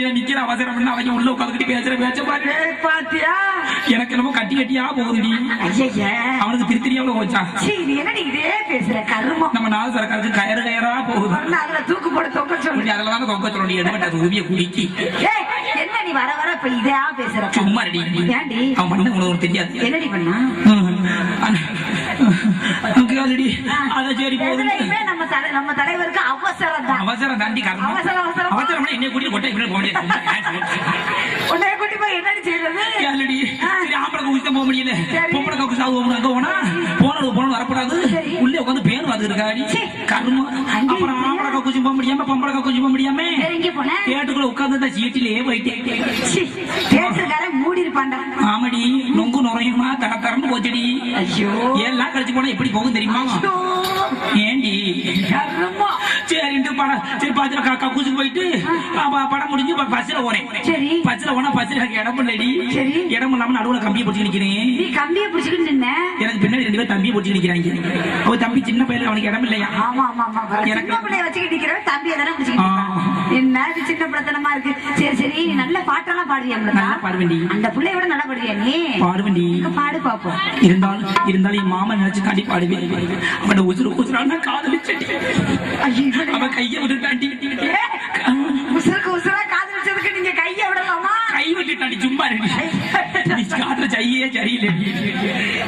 வெளியில நிக்கிற அவசரம் அவங்க உள்ள உட்காந்துக்கிட்டு பேசுற பேச்ச பாரு. ஏய், பாத்தியா? எனக்கு என்னமோ கட்டி கட்டியா போகுதுடி. அவனுக்கு திருத்திரியாவில் போச்சா? சீ நீ என்னடி இதே பேசுற கருமம்? நம்ம நாலு சரக்காருக்கு கயறு கயரா போகுது. அதுல தூக்கு போட தொங்க சொல்லு. அதில் தொங்க சொல்ல. நீ எடுபட்ட அது உருவிய குடிக்கி என்ன நீ வர வர இப்ப இதா பேசுற சும்மா ரெடி அவன் பண்ண உனக்கு தெரியாது. என்னடி பண்ணா? கேளுடி அத சரி போகுது எதுலையுமே நம்ம நம்ம தலைவருக்கு அவசரம் தான் அவசரம் தாண்டி காரணம் அவசரம், அவசரம். அவசரம் என்ன கூட்டிட்டு கொட்டை இப்படி போக முடியாது. உன்னைய கூட்டி போய் என்னடி செய்யறது கேளுடி சரி ஆம்பளை குடிக்க போக முடியல. பொம்பளை கவுக்கு சாவு அங்க போனா போனது போனது வரக்கூடாது. சரி. உள்ளே உட்காந்து பேர் வந்து இருக்காடி. கருமா அப்புறம்? ஆம்பளை கவுக்கு போக முடியாம பொம்பளை கவுக்கு போக முடியாம. உட்கார்ந்து தான் சீட்டிலேயே போயிட்டேன். மூடி இருப்பான்டா ஆமாடி. போச்சடி. ஐயோ. ஏழு கழிச்சு போனா எப்படி போகும் தெரியுமா? ஏண்டி. சரின்ட்டு படம் சரி பாத்திரம் காக்கா கூச்சு போயிட்டு படம் முடிஞ்சு பஸ்ல போறேன் சரி. பஸ்ல போனா பஸ்ல எனக்கு இடம் இல்லடி. சரி. இடம் இல்லாம நடுவுல கம்பியை பிடிச்சி நிக்கிறேன். நீ கம்பிய பிடிச்சுக்கிட்டு நின்ன. எனக்கு பின்னாடி ரெண்டு பேர் தம்பியை பிடிச்சி நிக்கிறாங்க. அவ தம்பி சின்ன பையன் அவனுக்கு இடம் இல்லையா? ஆமா ஆமா ஆமா. எனக்கு- பிள்ளைய வச்சுக்கிட்டு நிக்கிறவன் தம்பியை தானே பிடிச்சுக்கிட்டு. என்ன இது சின்ன பிள்ளைத்தனமா இருக்கு? சரி சரி நீ நல்ல பாட்டெல்லாம் பாடுவியா நல்லா பாடுவேன்டி. அந்த பிள்ளைய விட நல்லா பாடுவியா நீ? பாடுவேன்டி எங்க பாடு பாப்போம். இருந்தாலும் இருந்தாலும் என் மாமன் நினைச்சு காட்டி பாடுவேன் அவன உசுறு உசுறான காதலிச்சடி ஐயோ, இவனை- அவன் கையை விட்டுட்டாண்டி உசுருக்கு உசுரா காதலிச்சதுக்கு நீங்க கைய விடலாமா? கை விட்டுட்டாண்டி சும்மா இருக்கு காதுல செய்யே சரியில்லை.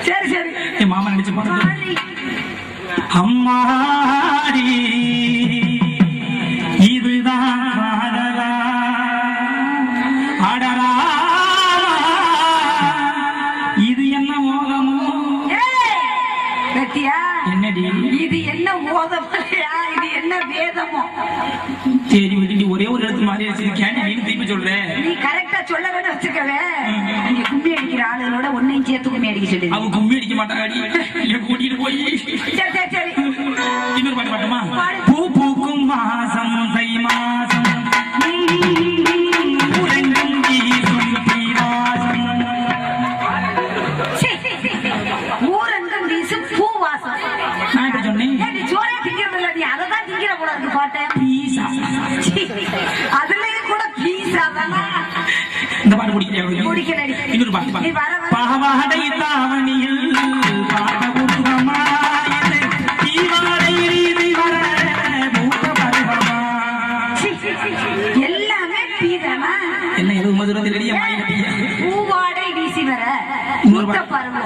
சரி சரி. என் மாமன் நினைச்சு பாடுறது பாடி. வெட்டியா என்னடி? இது என்ன ஓதமலையா இது என்ன வேதமோ? சரி விட்டு ஒரே ஒரு இடத்து மாதிரி வச்சிருக்கேன் நீ திருப்பி சொல்றேன் நீ கரெக்டா சொல்ல வேணும் வச்சுக்கவே. நீங்க கும்மி அடிக்கிற ஆளுகளோட ஒன்னையும் சேர்த்து கும்மி அடிக்க சொல்லி அவ கும்மி அடிக்க இல்ல கூட்டிட்டு போய். ஏன் என்ன எதுவும் மதுரத்தில் பூவாடை வீசி வர முத்த பருவமா?